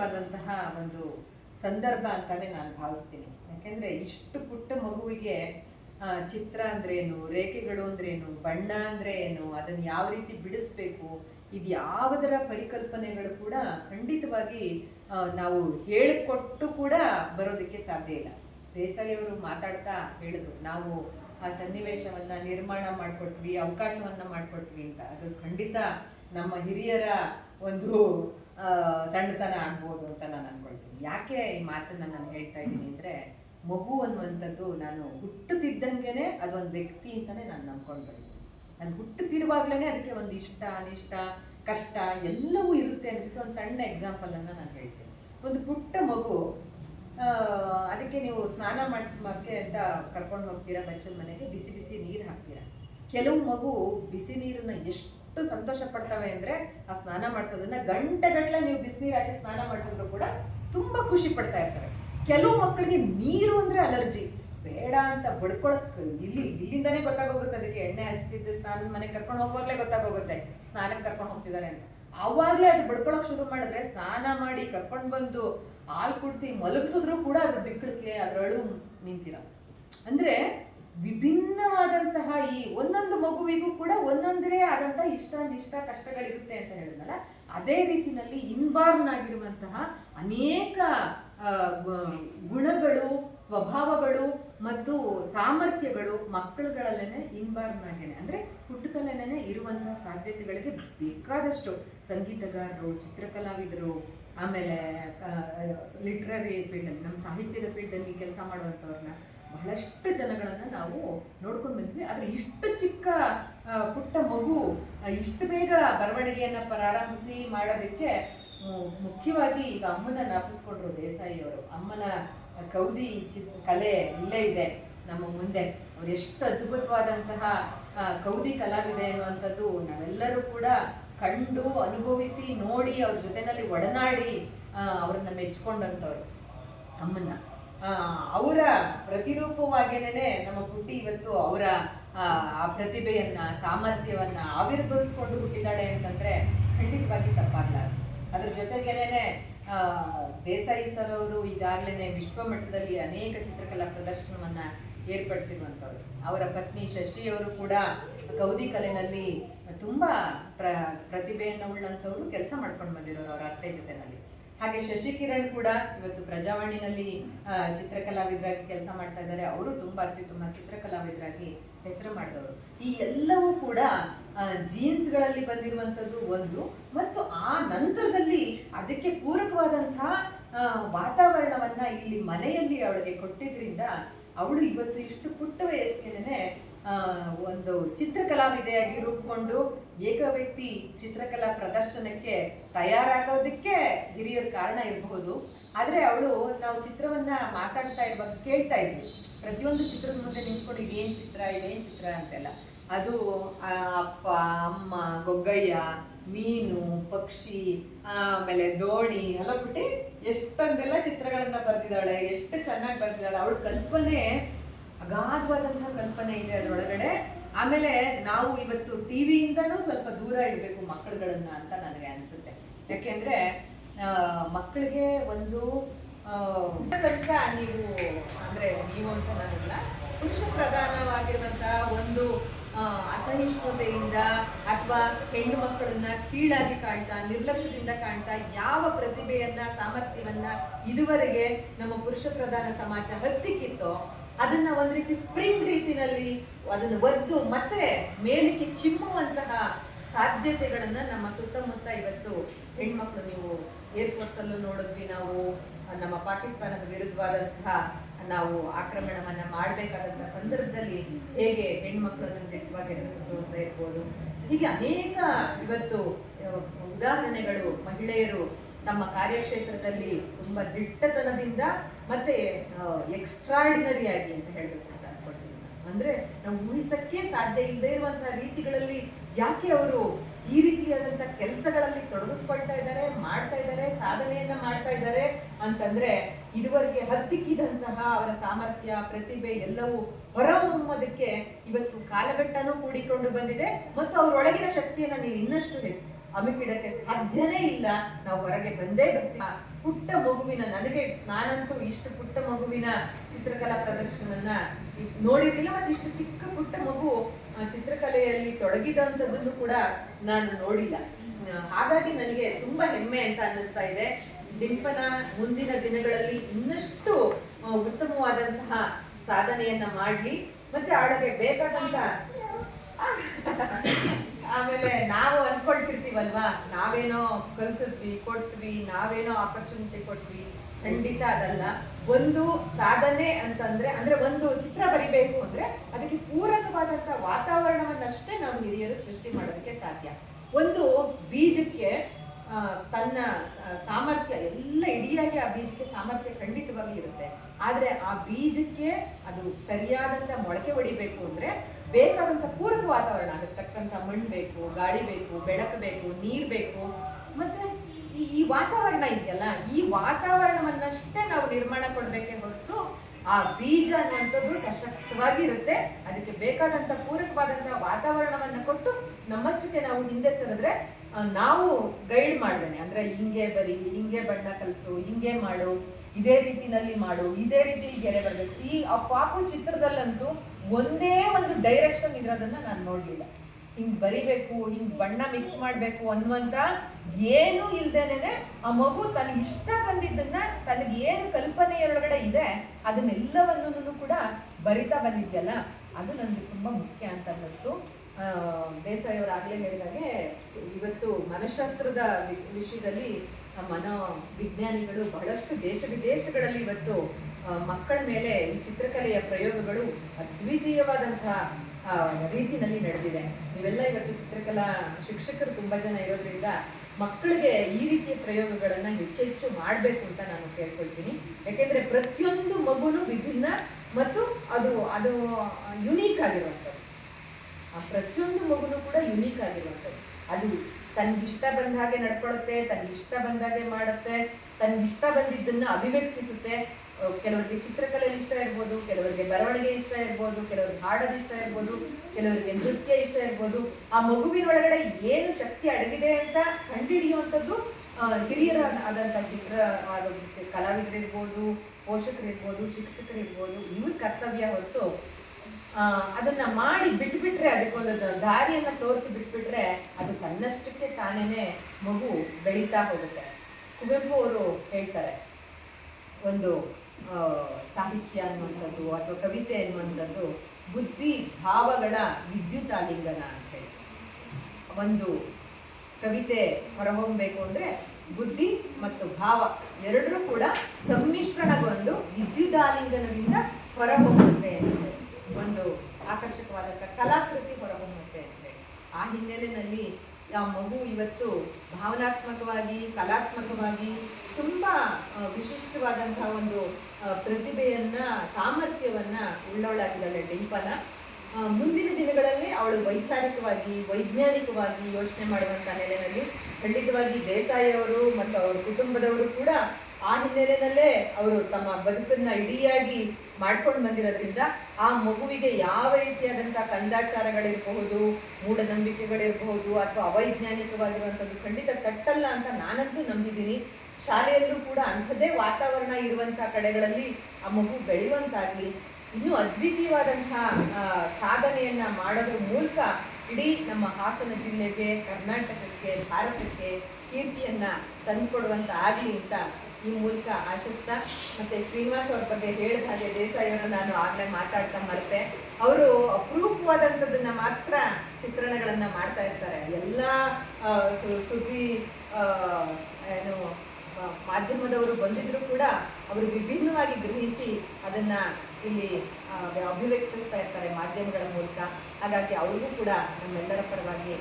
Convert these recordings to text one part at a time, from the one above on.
ಸಂತೋಷಕರವಾದಂತಹ ಒಂದು ಸಂದರ್ಭ ಅಂತಾನೆ ನಾನು ಭಾವಿಸ್ತೀನಿ. ಯಾಕೆಂದ್ರೆ ಇಷ್ಟು ಪುಟ್ಟ ಮಗುವಿಗೆ ಚಿತ್ರ ಅಂದ್ರೇನು, ರೇಖೆಗಳು ಅಂದ್ರೇನು, ಬಣ್ಣ ಅಂದ್ರೆ ಏನು ಅದನ್ನ ಯಾವ ರೀತಿ ಬಿಡಿಸ್ಬೇಕು, ಇದು ಯಾವುದರ ಪರಿಕಲ್ಪನೆಗಳು ಕೂಡ ಖಂಡಿತವಾಗಿ ನಾವು ಹೇಳಿಕೊಟ್ಟು ಕೂಡ ಬರೋದಕ್ಕೆ ಸಾಧ್ಯ ಇಲ್ಲ. ದೇಸಾಯಿಯವರು ಮಾತಾಡ್ತಾ ಹೇಳಿದ್ರು, ನಾವು ಆ ಸನ್ನಿವೇಶವನ್ನ ನಿರ್ಮಾಣ ಮಾಡ್ಕೊಟ್ವಿ, ಅವಕಾಶವನ್ನ ಮಾಡ್ಕೊಟ್ವಿ ಅಂತ. ಅದು ಖಂಡಿತ ನಮ್ಮ ಹಿರಿಯರ ಒಂದು ಸಣ್ಣತನ ಆಗ್ಬೋದು ಅಂತ ನಾನು ಅನ್ಕೊಳ್ತೀನಿ. ಯಾಕೆ ಈ ಮಾತನ್ನ ನಾನು ಹೇಳ್ತಾ ಇದ್ದೀನಿ ಅಂದ್ರೆ, ಮಗು ಅನ್ನುವಂಥದ್ದು ನಾನು ಹುಟ್ಟುತ್ತಿದ್ದಂಗೆನೆ ಅದೊಂದು ವ್ಯಕ್ತಿ ಅಂತಾನೆ ನಾನು ನಂಬ್ಕೊಂಡು ಬಂದಿದ್ದೀನಿ. ನಾನು ಹುಟ್ಟುತ್ತಿರುವಾಗ್ಲೇ ಅದಕ್ಕೆ ಒಂದು ಇಷ್ಟ, ಅನಿಷ್ಟ, ಕಷ್ಟ ಎಲ್ಲವೂ ಇರುತ್ತೆ ಅನ್ನೋದಕ್ಕೆ ಒಂದು ಸಣ್ಣ ಎಕ್ಸಾಂಪಲ್ ಅನ್ನ ನಾನು ಹೇಳ್ತೀನಿ. ಒಂದು ಪುಟ್ಟ ಮಗು ಅದಕ್ಕೆ ನೀವು ಸ್ನಾನ ಮಾಡಿಸ್ಮಕ್ಕೆ ಅಂತ ಕರ್ಕೊಂಡು ಹೋಗ್ತೀರಾ ಬಚ್ಚನ ಮನೆಗೆ, ಬಿಸಿ ಬಿಸಿ ನೀರು ಹಾಕ್ತೀರಾ? ಕೆಲವು ಮಗು ಬಿಸಿ ನೀರನ್ನ ಎಷ್ಟು ಸಂತೋಷ ಪಡ್ತವೆ ಅಂದ್ರೆ ಆ ಸ್ನಾನ ಮಾಡಿಸೋದನ್ನ ಗಂಟೆಗಟ್ಟಲೆ ನೀವು ಬಿಸಿನೀರು ಹಾಕಿ ಸ್ನಾನ ಮಾಡಿಸಿದ್ರು ಕೂಡ ತುಂಬಾ ಖುಷಿ ಪಡ್ತಾ ಇರ್ತಾರೆ. ಕೆಲವು ಮಕ್ಕಳಿಗೆ ನೀರು ಅಂದ್ರೆ ಅಲರ್ಜಿ. ಬೇಡ ಅಂತ ಬಡ್ಕೊಳಕ್ ಇಲ್ಲಿ ಇಲ್ಲಿಂದಾನೇ ಗೊತ್ತಾಗೋಗುತ್ತೆ ಅದಕ್ಕೆ ಎಣ್ಣೆ ಹಚ್ತಿದ್ದೆ, ಸ್ನಾನದ ಮನೆಗೆ ಕರ್ಕೊಂಡು ಹೋಗುವಾಗ್ಲೇ ಗೊತ್ತಾಗೋಗುತ್ತೆ. ಸ್ನಾನಕ್ಕೆ ಕರ್ಕೊಂಡು ಹೋಗ್ತಿದ್ದಾರೆ ಅಂತ. ಅವಾಗ್ಲೇ ಅದು ಬಡ್ಕೊಳಕ್ ಶುರು ಮಾಡಿದ್ರೆ ಸ್ನಾನ ಮಾಡಿ ಕರ್ಕೊಂಡು ಬಂದು ಹಾಲು ಕುಡಿಸಿ ಮಲಗಿಸಿದ್ರು ಕೂಡ ಅದ್ರ ಬಿಕ್ಕಳಿಕೆ ಅದ್ರ ಅಳು ನಿಂತಿರ. ಅಂದ್ರೆ ವಿಭಿನ್ನವಾದಂತಹ ಈ ಒಂದೊಂದು ಮಗುವಿಗೂ ಕೂಡ ಒಂದೊಂದೇ ಆದಂತಹ ಇಷ್ಟ ನಿಷ್ಠ ಕಷ್ಟಗಳಿರುತ್ತೆ ಅಂತ ಹೇಳಿದ್ನಲ್ಲ, ಅದೇ ರೀತಿಯಲ್ಲಿ ಇನ್ಬಾರ್ನ್ ಆಗಿರುವಂತಹ ಅನೇಕ ಗುಣಗಳು, ಸ್ವಭಾವಗಳು ಮತ್ತು ಸಾಮರ್ಥ್ಯಗಳು ಮಕ್ಕಳುಗಳಲ್ಲೇನೆ ಇನ್ಬಾರ್ನ್ ಆಗೇನೆ. ಅಂದ್ರೆ ಹುಟ್ಟುತ್ತಲೇನೆ ಇರುವಂತಹ ಸಾಧ್ಯತೆಗಳಿಗೆ ಬೇಕಾದಷ್ಟು ಸಂಗೀತಗಾರರು, ಚಿತ್ರಕಲಾವಿದರು, ಆಮೇಲೆ ಲಿಟ್ರರಿ ಫೀಲ್ಡಲ್ಲಿ ನಮ್ಮ ಸಾಹಿತ್ಯದ ಫೀಲ್ಡಲ್ಲಿ ಕೆಲಸ ಮಾಡುವಂಥವ್ರನ್ನ ಬಹಳಷ್ಟು ಜನಗಳನ್ನು ನಾವು ನೋಡ್ಕೊಂಡು ಬಂದ್ವಿ ಆದ್ರೆ ಇಷ್ಟು ಚಿಕ್ಕ ಪುಟ್ಟ ಮಗು ಇಷ್ಟು ಬೇಗ ಬರವಣಿಗೆಯನ್ನು ಪ್ರಾರಂಭಿಸಿ ಮಾಡೋದಕ್ಕೆ ಮುಖ್ಯವಾಗಿ ಈಗ ಅಮ್ಮನ ಜ್ಞಾಪಿಸ್ಕೊಂಡ್ರು ದೇಸಾಯಿಯವರು ಅಮ್ಮನ ಕೌದಿ, ಚಿತ್, ಕಲೆ ಇಲ್ಲೇ ಇದೆ ನಮ್ಮ ಮುಂದೆ. ಅವ್ರು ಎಷ್ಟು ಅದ್ಭುತವಾದಂತಹ ಕೌದಿ ಕಲಾವಿದೆ ಅನ್ನುವಂಥದ್ದು ನಾವೆಲ್ಲರೂ ಕೂಡ ಕಂಡು ಅನುಭವಿಸಿ ನೋಡಿ ಅವ್ರ ಜೊತೆನಲ್ಲಿ ಒಡನಾಡಿ ಅವ್ರನ್ನ ಮೆಚ್ಕೊಂಡಂಥವ್ರು ಅಮ್ಮನ್ನ. ಅವರ ಪ್ರತಿರೂಪವಾಗೇನೆ ನಮ್ಮ ಪುಟ್ಟಿ ಇವತ್ತು ಅವರ ಆ ಪ್ರತಿಭೆಯನ್ನ ಸಾಮರ್ಥ್ಯವನ್ನ ಆವಿರ್ಭವಿಸ್ಕೊಂಡು ಹುಟ್ಟಿದಾಳೆ ಅಂತಂದ್ರೆ ಖಂಡಿತವಾಗಿ ತಪ್ಪಾಗ್ಲಾರ್ದು ಅದ್ರ ಜೊತೆಗೇನೆ ಆ, ದೇಸಾಯಿ ಸರ್ ಅವರು ಈಗಾಗಲೇ ವಿಶ್ವ ಮಟ್ಟದಲ್ಲಿ ಅನೇಕ ಚಿತ್ರಕಲಾ ಪ್ರದರ್ಶನವನ್ನ ಏರ್ಪಡಿಸಿರುವಂಥವ್ರು. ಅವರ ಪತ್ನಿ ಶಶಿ ಅವರು ಕೂಡ ಕೌದಿ ಕಲೆನಲ್ಲಿ ತುಂಬಾ ಪ್ರ ಪ್ರತಿಭೆಯನ್ನು ಉಳ್ಳಂಥವ್ರು ಕೆಲಸ ಮಾಡ್ಕೊಂಡು ಬಂದಿರೋರು ಅವರ ಅತ್ತೆ ಜೊತೆನಲ್ಲಿ. ಹಾಗೆ ಶಶಿಕಿರಣ್ ಕೂಡ ಇವತ್ತು ಪ್ರಜಾವಾಣಿನಲ್ಲಿ ಚಿತ್ರಕಲಾವಿದರಾಗಿ ಕೆಲಸ ಮಾಡ್ತಾ ಇದ್ದಾರೆ. ಅವರು ತುಂಬಾ ಅತ್ಯುತ್ತಮ ಚಿತ್ರಕಲಾವಿದರಾಗಿ ಹೆಸರು ಮಾಡಿದವರು. ಈ ಎಲ್ಲವೂ ಕೂಡ ಜೀನ್ಸ್ಗಳಲ್ಲಿ ಬಂದಿರುವಂಥದ್ದು ಒಂದು. ಮತ್ತು ಆ ನಂತರದಲ್ಲಿ ಅದಕ್ಕೆ ಪೂರಕವಾದಂತಹ ವಾತಾವರಣವನ್ನ ಇಲ್ಲಿ ಮನೆಯಲ್ಲಿ ಅವಳಿಗೆ ಕೊಟ್ಟಿದ್ರಿಂದ ಅವಳು ಇವತ್ತು ಇಷ್ಟು ಪುಟ್ಟ ವಯಸ್ಸಿಗೆ ಒಂದು ಚಿತ್ರಕಲಾವಿದೆಯಾಗಿ ರೂಪುಗೊಂಡು ಏಕ ವ್ಯಕ್ತಿ ಚಿತ್ರಕಲಾ ಪ್ರದರ್ಶನಕ್ಕೆ ತಯಾರಾಗೋದಕ್ಕೆ ಹಿರಿಯರ ಕಾರಣ ಇರಬಹುದು. ಆದ್ರೆ ಅವಳು ನಾವು ಚಿತ್ರವನ್ನ ಮಾತಾಡ್ತಾ ಇರುವಾಗ ಕೇಳ್ತಾ ಇದ್ವಿ. ಪ್ರತಿಯೊಂದು ಚಿತ್ರದ ಮುಂದೆ ನಿಂತ್ಕೊಂಡು ಏನ್ ಚಿತ್ರ ಏನ್ ಚಿತ್ರ ಅಂತೆಲ್ಲ. ಅದು ಅಪ್ಪ, ಅಮ್ಮ, ಗೊಗ್ಗಯ್ಯ, ಮೀನು, ಪಕ್ಷಿ, ಆಮೇಲೆ ದೋಣಿ ಎಲ್ಲ ಬಿಟ್ಟು ಎಷ್ಟೊಂದೆಲ್ಲ ಚಿತ್ರಗಳನ್ನ ಬರೆದಿದ್ದಾಳೆ, ಎಷ್ಟು ಚೆನ್ನಾಗಿ ಬರೆದಿದ್ದಾಳೆ. ಅವಳು ಕಲ್ಪನೆ ಅಗಾಧವಾದಂತಹ ಕಲ್ಪನೆ ಇದೆ ಅದರೊಳಗಡೆ. ಆಮೇಲೆ ನಾವು ಇವತ್ತು ಟಿವಿಯಿಂದನೂ ಸ್ವಲ್ಪ ದೂರ ಇಡಬೇಕು ಮಕ್ಕಳುಗಳನ್ನ ಅಂತ ನನಗೆ ಅನ್ಸುತ್ತೆ. ಯಾಕೆಂದ್ರೆ ಮಕ್ಕಳಿಗೆ ಒಂದು ನೀವು, ಅಂದ್ರೆ ನೀವು ಅಂತ ನಾನಲ್ಲ, ಪುರುಷ ಪ್ರಧಾನವಾಗಿರುವಂತಹ ಒಂದು ಅಸಹಿಷ್ಣುತೆಯಿಂದ ಅಥವಾ ಹೆಣ್ಣು ಮಕ್ಕಳನ್ನ ಕೀಳಾಗಿ ಕಾಣ್ತಾ, ನಿರ್ಲಕ್ಷ್ಯದಿಂದ ಕಾಣ್ತಾ ಯಾವ ಪ್ರತಿಭೆಯನ್ನ, ಸಾಮರ್ಥ್ಯವನ್ನ ಇದುವರೆಗೆ ನಮ್ಮ ಪುರುಷ ಪ್ರಧಾನ ಸಮಾಜ ಹತ್ತಿಕ್ಕಿತ್ತೋ ಅದನ್ನ ಒಂದ್ ರೀತಿ ಸ್ಪ್ರಿಂಗ್ ರೀತಿನಲ್ಲಿ ಅದನ್ನು ಒದ್ದು ಮತ್ತೆ ಮೇಲಕ್ಕೆ ಚಿಮ್ಮುವಂತಹ ಸಾಧ್ಯತೆಗಳನ್ನ ನಮ್ಮ ಸುತ್ತಮುತ್ತ ಇವತ್ತು ಹೆಣ್ಮಕ್ಳು ನೀವು ಏರ್ಫೋರ್ಸ್ ಅಲ್ಲೂ ನೋಡಿದ್ವಿ. ನಾವು ನಮ್ಮ ಪಾಕಿಸ್ತಾನದ ವಿರುದ್ಧವಾದಂತಹ ನಾವು ಆಕ್ರಮಣವನ್ನ ಮಾಡಬೇಕಾದಂತಹ ಸಂದರ್ಭದಲ್ಲಿ ಹೇಗೆ ಹೆಣ್ಮಕ್ಳನ್ನು ದಿಟ್ಟವಾಗಿ ಎದುರಿಸಿದ್ರು ಅಂತ ಇರ್ಬೋದು ಹೀಗೆ ಅನೇಕ ಇವತ್ತು ಉದಾಹರಣೆಗಳು ಮಹಿಳೆಯರು ತಮ್ಮ ಕಾರ್ಯಕ್ಷೇತ್ರದಲ್ಲಿ ತುಂಬಾ ದಿಟ್ಟತನದಿಂದ ಮತ್ತೆ ಎಕ್ಸ್ಟ್ರಾರ್ಡಿನರಿ ಆಗಿ ಅಂತ ಹೇಳಬೇಕು ಅಂತ ಅಂದ್ರೆ ನಾವು ಊಹಿಸಕ್ಕೆ ಸಾಧ್ಯ ಇಲ್ಲದೆ ಇರುವಂತಹ ರೀತಿಗಳಲ್ಲಿ ಯಾಕೆ ಅವರು ಈ ರೀತಿಯಾದಂತಹ ಕೆಲಸಗಳಲ್ಲಿ ತೊಡಗಿಸ್ಕೊಳ್ತಾ ಇದ್ದಾರೆ, ಮಾಡ್ತಾ ಇದ್ದಾರೆ, ಸಾಧನೆಯನ್ನ ಮಾಡ್ತಾ ಇದ್ದಾರೆ ಅಂತಂದ್ರೆ ಇದುವರೆಗೆ ಹತ್ತಿಕ್ಕಿದಂತಹ ಅವರ ಸಾಮರ್ಥ್ಯ, ಪ್ರತಿಭೆ ಎಲ್ಲವೂ ಹೊರಹೊಮ್ಮದಕ್ಕೆ ಇವತ್ತು ಕಾಲಘಟ್ಟನೂ ಕೂಡಿಕೊಂಡು ಬಂದಿದೆ ಮತ್ತು ಅವರೊಳಗಿನ ಶಕ್ತಿಯನ್ನ ನೀವು ಇನ್ನಷ್ಟು ಅಮಿಪಿಡಕ್ಕೆ ಸಾಧ್ಯನೇ ಇಲ್ಲ. ನಾವು ಹೊರಗೆ ಬಂದೇ ಬರ್ತೀವಿ. ಪುಟ್ಟ ಮಗುವಿನ, ನನಗೆ ನಾನಂತೂ ಇಷ್ಟು ಪುಟ್ಟ ಮಗುವಿನ ಚಿತ್ರಕಲಾ ಪ್ರದರ್ಶನವನ್ನ ನೋಡಿರ್ಲಿಲ್ಲ, ಮತ್ತೆ ಇಷ್ಟು ಚಿಕ್ಕ ಪುಟ್ಟ ಮಗು ಚಿತ್ರಕಲೆಯಲ್ಲಿ ತೊಡಗಿದಂಥದ್ದನ್ನು ಕೂಡ ನಾನು ನೋಡಿಲ್ಲ. ಹಾಗಾಗಿ ನನಗೆ ತುಂಬಾ ಹೆಮ್ಮೆ ಅಂತ ಅನ್ನಿಸ್ತಾ ಇದೆ. ಡಿಂಪನ ಮುಂದಿನ ದಿನಗಳಲ್ಲಿ ಇನ್ನಷ್ಟು ಉತ್ತಮವಾದಂತಹ ಸಾಧನೆಯನ್ನ ಮಾಡಲಿ, ಮತ್ತೆ ಅವಳಿಗೆ ಬೇಕಾದಂತ ಆಮೇಲೆ ನಾವು ಅನ್ಕೊಳ್ತಿರ್ತೀವಲ್ವಾ? ನಾವೇನೋ ಕಲ್ಸಿದ್ವಿ, ಕೊಟ್ವಿ, ನಾವೇನೋ ಆಪರ್ಚುನಿಟಿ ಕೊಟ್ವಿ. ಖಂಡಿತ ಅದಲ್ಲ. ಒಂದು ಸಾಧನೆ ಅಂತಂದ್ರೆ, ಅಂದ್ರೆ ಒಂದು ಚಿತ್ರ ಬರಿಬೇಕು ಅಂದ್ರೆ ಅದಕ್ಕೆ ಪೂರಕವಾದಂತ ವಾತಾವರಣವನ್ನಷ್ಟೇ ನಾವು ಹಿರಿಯರು ಸೃಷ್ಟಿ ಮಾಡೋದಕ್ಕೆ ಸಾಧ್ಯ. ಒಂದು ಬೀಜಕ್ಕೆ ತನ್ನ ಸಾಮರ್ಥ್ಯ, ಎಲ್ಲ ಇಡಿಯಾಗಿ ಆ ಬೀಜಕ್ಕೆ ಸಾಮರ್ಥ್ಯ ಖಂಡಿತವಾಗಿ ಇರುತ್ತೆ. ಆದ್ರೆ ಆ ಬೀಜಕ್ಕೆ ಅದು ಸರಿಯಾದಂತ ಮೊಳಕೆ ಹೊಡಿಬೇಕು ಅಂದ್ರೆ ಬೇಕಾದಂತ ಪೂರಕ ವಾತಾವರಣ ಅದಕ್ಕೆ ತಕ್ಕಂತ ಮಣ್ಣು ಬೇಕು ಗಾಳಿ ಬೇಕು ಬೆಳಕು ಬೇಕು ನೀರು ಬೇಕು. ಮತ್ತೆ ಈ ವಾತಾವರಣ ಇದೆಯಲ್ಲ, ಈ ವಾತಾವರಣವನ್ನಷ್ಟೇ ನಾವು ನಿರ್ಮಾಣ ಕೊಡ್ಬೇಕೆ ಹೊರತು ಆ ಬೀಜ ಅನ್ನುವಂಥದ್ದು ಸಶಕ್ತವಾಗಿರುತ್ತೆ ಅದಕ್ಕೆ ಬೇಕಾದಂತ ಪೂರಕವಾದಂತ ವಾತಾವರಣವನ್ನ ಕೊಟ್ಟು ನಮ್ಮಷ್ಟಕ್ಕೆ ನಾವು ಹಿಂದೆ ಸರಿದ್ರೆ ನಾವು ಗೈಡ್ ಮಾಡ್ದೇನೆ. ಅಂದ್ರೆ ಹಿಂಗೆ ಬರಿ, ಹಿಂಗೆ ಬಣ್ಣ ಕಲಿಸು, ಹಿಂಗೆ ಮಾಡು, ಇದೇ ರೀತಿನಲ್ಲಿ ಮಾಡು, ಇದೇ ರೀತಿ ಗೆರೆ ಬರ್ಬೇಕು. ಈ ಆ ಪಾಪು ಚಿತ್ರದಲ್ಲಂತೂ ಒಂದೇ ಒಂದು ಡೈರೆಕ್ಷನ್ ಇರೋದನ್ನ ನಾನು ನೋಡ್ಲಿಲ್ಲ. ಹಿಂಗ್ ಬರಿಬೇಕು, ಹಿಂಗ್ ಬಣ್ಣ ಮಿಕ್ಸ್ ಮಾಡಬೇಕು ಅನ್ನುವಂತ ಏನು ಇಲ್ದೇನೆ ಆ ಮಗು ತನಗೆ ಇಷ್ಟ ಬಂದಿದ್ದನ್ನ, ತನಗೆ ಏನು ಕಲ್ಪನೆಯೊಳಗಡೆ ಇದೆ ಅದನ್ನೆಲ್ಲವನ್ನೂ ಕೂಡ ಬರಿತಾ ಬಂದಿದ್ಯಲ್ಲ? ಅದು ನನಗೆ ತುಂಬಾ ಮುಖ್ಯ ಅಂತ ಅನ್ನಿಸ್ತು ದೇಸಾಯಿ ಅವರು ಆಗ್ಲೇ ಹೇಳಿದಾಗೆ, ಇವತ್ತು ಮನಃಶಾಸ್ತ್ರದ ವಿಷಯದಲ್ಲಿ ಮನೋ ವಿಜ್ಞಾನಿಗಳು ಬಹಳಷ್ಟು ದೇಶ ವಿದೇಶಗಳಲ್ಲಿ ಇವತ್ತು ಮಕ್ಕಳ ಮೇಲೆ ಈ ಚಿತ್ರಕಲೆಯ ಪ್ರಯೋಗಗಳು ಅದ್ವಿತೀಯವಾದಂತಹ ರೀತಿನಲ್ಲಿ ನಡೆದಿದೆ. ನೀವೆಲ್ಲ ಇವತ್ತು ಚಿತ್ರಕಲಾ ಶಿಕ್ಷಕರು ತುಂಬಾ ಜನ ಇರೋದ್ರಿಂದ ಮಕ್ಕಳಿಗೆ ಈ ರೀತಿಯ ಪ್ರಯೋಗಗಳನ್ನ ಹೆಚ್ಚು ಹೆಚ್ಚು ಮಾಡಬೇಕು ಅಂತ ನಾನು ಕೇಳ್ಕೊಳ್ತೀನಿ. ಯಾಕೆಂದ್ರೆ ಪ್ರತಿಯೊಂದು ಮಗುನು ವಿಭಿನ್ನ ಮತ್ತು ಅದು ಅದು ಯುನೀಕ್ ಆಗಿರುವಂಥದ್ದು. ಆ ಪ್ರತಿಯೊಂದು ಮಗುನು ಕೂಡ ಯುನೀಕ್ ಆಗಿರುವಂಥದ್ದು. ಅದು ತನ್ಗಿಷ್ಟ ಬಂದ ಹಾಗೆ ನಡ್ಕೊಳುತ್ತೆ, ತನ್ಗಿಷ್ಟ ಬಂದಾಗೆ ಮಾಡುತ್ತೆ, ತನ್ಗಿಷ್ಟ ಬಂದಿದ್ದನ್ನ ಅಭಿವ್ಯಕ್ತಿಸುತ್ತೆ. ಕೆಲವರಿಗೆ ಚಿತ್ರಕಲೆ ಇಷ್ಟ ಇರ್ಬೋದು, ಕೆಲವರಿಗೆ ಬರವಣಿಗೆ ಇಷ್ಟ ಇರ್ಬೋದು, ಕೆಲವರಿಗೆ ಹಾಡೋದು ಇಷ್ಟ ಇರ್ಬೋದು, ಕೆಲವರಿಗೆ ನೃತ್ಯ ಇಷ್ಟ ಇರ್ಬೋದು. ಆ ಮಗುವಿನೊಳಗಡೆ ಏನು ಶಕ್ತಿ ಅಡಗಿದೆ ಅಂತ ಕಂಡುಹಿಡಿಯುವಂಥದ್ದು ಹಿರಿಯರ ಆದಂಥ ಚಿತ್ರ ಕಲಾವಿದರಿರ್ಬೋದು, ಪೋಷಕರಿರ್ಬೋದು, ಶಿಕ್ಷಕರಿರ್ಬೋದು, ಇವ್ರ ಕರ್ತವ್ಯ ಹೊರತು ಅದನ್ನ ಮಾಡಿ ಬಿಟ್ಬಿಟ್ರೆ ಅದಕ್ಕೊಂದು ದಾರಿಯನ್ನು ತೋರಿಸಿ ಬಿಟ್ಬಿಟ್ರೆ ಅದು ತನ್ನಷ್ಟಕ್ಕೆ ತಾನೇನೆ ಮಗು ಬೆಳೀತಾ ಹೋಗುತ್ತೆ. ಕುವೆಂಪು ಅವರು ಹೇಳ್ತಾರೆ, ಒಂದು ಸಾಹಿತ್ಯ ಅನ್ನುವಂಥದ್ದು ಅಥವಾ ಕವಿತೆ ಅನ್ನುವಂಥದ್ದು ಬುದ್ಧಿ ಭಾವಗಳ ವಿದ್ಯುತ್ ಆಲಿಂಗನ ಅಂತ ಒಂದು ಕವಿತೆ ಹೊರಹೊಮ್ಮಬೇಕು ಅಂದರೆ ಬುದ್ಧಿ ಮತ್ತು ಭಾವ ಎರಡರೂ ಕೂಡ ಸಮ್ಮಿಶ್ರಣಗೊಂಡು ವಿದ್ಯುದಾಲಿಂಗನದಿಂದ ಹೊರಹೊಮ್ಮುತ್ತೆ. ಒಂದು ಆಕರ್ಷಕವಾದಂಥ ಕಲಾಕೃತಿ ಹೊರಹೊಮ್ಮುತ್ತೆ ಅಂತ. ಆ ಹಿನ್ನೆಲೆಯಲ್ಲಿ ಆ ಮಗು ಇವತ್ತು ಭಾವನಾತ್ಮಕವಾಗಿ, ಕಲಾತ್ಮಕವಾಗಿ ತುಂಬ ವಿಶಿಷ್ಟವಾದಂತಹ ಒಂದು ಪ್ರತಿಭೆಯನ್ನ, ಸಾಮರ್ಥ್ಯವನ್ನ ಉಳ್ಳವಳಾಗಿದ್ದಾಳೆ ಡಿಂಪನ ಮುಂದಿನ ದಿನಗಳಲ್ಲಿ ಅವಳು ವೈಚಾರಿಕವಾಗಿ, ವೈಜ್ಞಾನಿಕವಾಗಿ ಯೋಚನೆ ಮಾಡುವಂತ ನೆಲೆಯಲ್ಲಿ, ಖಂಡಿತವಾಗಿ ದೇಸಾಯಿ ಅವರು ಮತ್ತು ಅವರ ಕುಟುಂಬದವರು ಕೂಡ ಆ ಹಿನ್ನೆಲೆಯಲ್ಲೇ ಅವರು ತಮ್ಮ ಬದುಕನ್ನ ಇಡಿಯಾಗಿ ಮಾಡ್ಕೊಂಡು ಬಂದಿರೋದ್ರಿಂದ ಆ ಮಗುವಿಗೆ ಯಾವ ರೀತಿಯಾದಂತಹ ಕಂದಾಚಾರಗಳಿರಬಹುದು, ಮೂಢನಂಬಿಕೆಗಳಿರಬಹುದು ಅಥವಾ ಅವೈಜ್ಞಾನಿಕವಾಗಿರುವಂಥದ್ದು ಖಂಡಿತ ತಟ್ಟಲ್ಲ ಅಂತ ನಾನಂತೂ ನಂಬಿದ್ದೀನಿ. ಶಾಲೆಯಲ್ಲೂ ಕೂಡ ಅಂಥದ್ದೇ ವಾತಾವರಣ ಇರುವಂಥ ಕಡೆಗಳಲ್ಲಿ ಆ ಮಗು ಬೆಳೆಯುವಂತಾಗ್ಲಿ, ಇನ್ನೂ ಅದ್ವಿತೀಯವಾದಂತಹ ಸಾಧನೆಯನ್ನ ಮಾಡೋದ್ರ ಮೂಲಕ ಇಡೀ ನಮ್ಮ ಹಾಸನ ಜಿಲ್ಲೆಗೆ, ಕರ್ನಾಟಕಕ್ಕೆ, ಭಾರತಕ್ಕೆ ಕೀರ್ತಿಯನ್ನ ತಂದುಕೊಡುವಂತ ಆಗಲಿ ಅಂತ ಈ ಮೂಲಕ ಆಶಿಸ್ತಾ, ಮತ್ತೆ ಶ್ರೀನಿವಾಸ್ ಅವ್ರ ಬಗ್ಗೆ ಹೇಳಿದ ಹಾಗೆ ದೇಸಾಯಿ ನಾನು ಆಗ್ಲೇ ಮಾತಾಡ್ತಾ ಮರೆತೆ. ಅವರು ಅಪರೂಪವಾದಂಥದ್ದನ್ನ ಮಾತ್ರ ಚಿತ್ರಣಗಳನ್ನ ಮಾಡ್ತಾ ಇರ್ತಾರೆ. ಎಲ್ಲ ಸುದ್ದಿ ಏನು ಮಾಧ್ಯಮದವರು ಬಂದಿದ್ರು ಕೂಡ ಅವರು ವಿಭಿನ್ನವಾಗಿ ಗ್ರಹಿಸಿ ಅದನ್ನ ಇಲ್ಲಿ ಅಭಿವ್ಯಕ್ತಿಸ್ತಾ ಇರ್ತಾರೆ ಮಾಧ್ಯಮಗಳ ಮೂಲಕ. ಹಾಗಾಗಿ ಅವ್ರಿಗೂ ಕೂಡ ನಮ್ಮೆಲ್ಲರ ಪರವಾಗಿ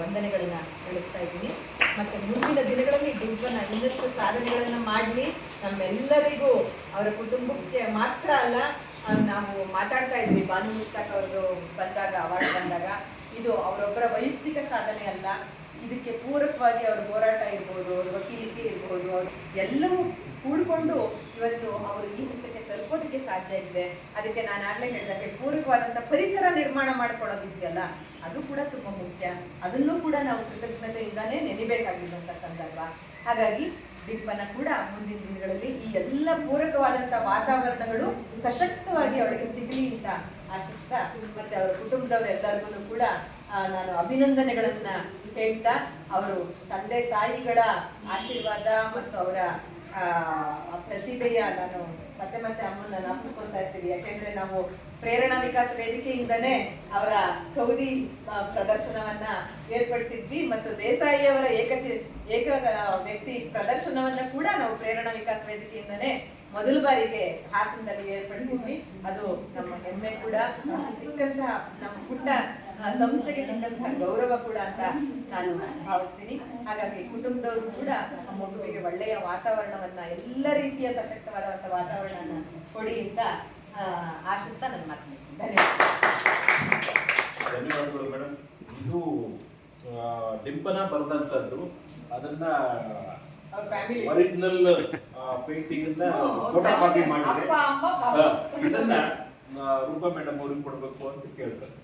ವಂದನೆಗಳನ್ನ ಕಳಿಸ್ತಾ ಇದ್ದೀನಿ. ಮತ್ತೆ ಮುಂದಿನ ದಿನಗಳಲ್ಲಿ ಡಿಂಪನ ಇನ್ನಷ್ಟು ಸಾಧನೆಗಳನ್ನ ಮಾಡಲಿ. ನಮ್ಮೆಲ್ಲರಿಗೂ ಅವರ ಕುಟುಂಬಕ್ಕೆ ಮಾತ್ರ ಅಲ್ಲ ನಾವು ಮಾತಾಡ್ತಾ ಇದ್ವಿ. ಬಾನು ಮುಷ್ತಾಕ್ ಅವ್ರದ್ದು ಬಂದಾಗ, ಅವಾರ್ಡ್ ಬಂದಾಗ. ಇದು ಅವರೊಬ್ಬರ ವೈಯಕ್ತಿಕ ಸಾಧನೆ ಅಲ್ಲ. ಇದಕ್ಕೆ ಪೂರಕವಾಗಿ ಅವ್ರ ಹೋರಾಟ ಇರ್ಬೋದು, ಅವ್ರ ವಕೀಲಿಕೆ ಇರ್ಬೋದು, ಅವ್ರು ಎಲ್ಲವೂ ಕೂಡ್ಕೊಂಡು ಇವತ್ತು ಅವರು ಈ ಹಂತಕ್ಕೆ ತಲುಪೋದಕ್ಕೆ ಸಾಧ್ಯ ಇದೆ. ಅದಕ್ಕೆ ನಾನು ಆಗ್ಲೇ ಹೇಳಿದಾಗೆ ಪೂರಕವಾದಂತ ಪರಿಸರ ನಿರ್ಮಾಣ ಮಾಡ್ಕೊಳ್ಳೋದಿದೆಯಲ್ಲ ಅದು ಕೂಡ ತುಂಬಾ ಮುಖ್ಯ. ಅದನ್ನು ಕೂಡ ನಾವು ಕೃತಜ್ಞತೆಯಿಂದಾನೇ ನೆನಿಬೇಕಾಗಿರುವಂಥ ಸಂದರ್ಭ. ಹಾಗಾಗಿ ದಿಪ್ಪನ ಕೂಡ ಮುಂದಿನ ದಿನಗಳಲ್ಲಿ ಈ ಎಲ್ಲ ಪೂರಕವಾದಂಥ ವಾತಾವರಣಗಳು ಸಶಕ್ತವಾಗಿ ಅವಳಿಗೆ ಸಿಗಲಿ ಅಂತ ಆಶಿಸ್ತಾ ಮತ್ತೆ ಅವರ ಕುಟುಂಬದವರೆಲ್ಲರಿಗೂ ಕೂಡ ನಾನು ಅಭಿನಂದನೆಗಳನ್ನ ಹೇಳ್ತಾ, ಅವರು ತಂದೆ ತಾಯಿಗಳ ಆಶೀರ್ವಾದ ಮತ್ತು ಅವರ ಪ್ರತಿಭೆಯ ನಾನು ಮತ್ತೆ ಮತ್ತೆ ಅಮ್ಮನ ನಾಪಿಸ್ಕೊಳ್ತಾ ಇರ್ತೀವಿ ಯಾಕೆಂದ್ರೆ ನಾವು ಪ್ರೇರಣಾ ವಿಕಾಸ ವೇದಿಕೆಯಿಂದನೇ ಅವರ ಕೌದಿ ಪ್ರದರ್ಶನವನ್ನ ಏರ್ಪಡಿಸಿದ್ವಿ ಮತ್ತು ದೇಸಾಯಿಯವರ ಏಕಚಿ, ಏಕ ವ್ಯಕ್ತಿ ಪ್ರದರ್ಶನವನ್ನ ಕೂಡ ನಾವು ಪ್ರೇರಣಾ ವಿಕಾಸ ವೇದಿಕೆಯಿಂದನೇ ಮೊದಲ ಬಾರಿಗೆ ಹಾಸನದಲ್ಲಿ ಏರ್ಪಡಿಸಿದ್ವಿ. ಅದು ನಮ್ಮ ಹೆಮ್ಮೆ ಕೂಡ ಸಿಕ್ಕಂತಹ ನಮ್ಮ ಪುಟ್ಟ ಸಂಸ್ಥೆಗೆ ಸಿಕ್ಕಂತಹ ಗೌರವ ಕೂಡ ಅಂತ ನಾನು ಭಾವಿಸ್ತೀನಿ. ಹಾಗಾಗಿ ಕುಟುಂಬದವರು ಕೂಡ ಮಗುವಿಗೆ ಒಳ್ಳೆಯ ವಾತಾವರಣವನ್ನ, ಎಲ್ಲ ರೀತಿಯ ಸಶಕ್ತವಾದಂಥ ವಾತಾವರಣ ಕೊಡಿ ಅಂತ ಆಶಿಸ್ತಾ ನನ್ನ ಮಾತು ಧನ್ಯವಾದ ಧನ್ಯವಾದಗಳು. ಮೇಡಮ್. ಇದು ಡಿಂಪನ ಬರೆದಂತದ್ದು, ಅದನ್ನ ಒರಿಜಿನಲ್ ಪೇಂಟಿಂಗ್ ಅನ್ನ ಫೋಟೋ ಕಾಪಿ ಇದನ್ನ ರೂಪ ಮೇಡಮ್ ಅವ್ರಿಗೆ ಕೊಡ್ಬೇಕು ಅಂತ ಕೇಳ್ತಾರೆ